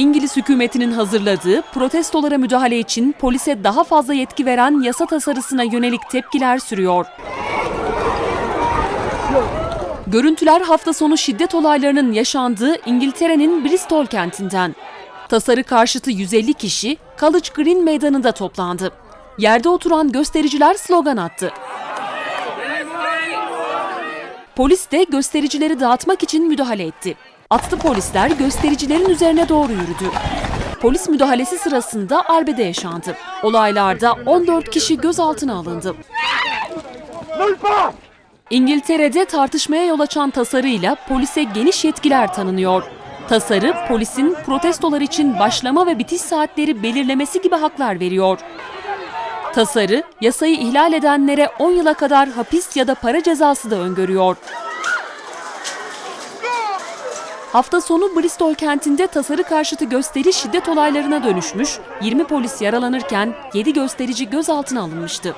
İngiliz hükümetinin hazırladığı protestolara müdahale için polise daha fazla yetki veren yasa tasarısına yönelik tepkiler sürüyor. Görüntüler hafta sonu şiddet olaylarının yaşandığı İngiltere'nin Bristol kentinden. Tasarı karşıtı 150 kişi College Green meydanında toplandı. Yerde oturan göstericiler slogan attı. Polis de göstericileri dağıtmak için müdahale etti. Atlı polisler göstericilerin üzerine doğru yürüdü. Polis müdahalesi sırasında arbede yaşandı. Olaylarda 14 kişi gözaltına alındı. İngiltere'de tartışmaya yol açan tasarıyla polise geniş yetkiler tanınıyor. Tasarı polisin protestolar için başlama ve bitiş saatleri belirlemesi gibi haklar veriyor. Tasarı yasayı ihlal edenlere 10 yıla kadar hapis ya da para cezası da öngörüyor. Hafta sonu Bristol kentinde tasarı karşıtı gösteri şiddet olaylarına dönüşmüş, 20 polis yaralanırken 7 gösterici gözaltına alınmıştı.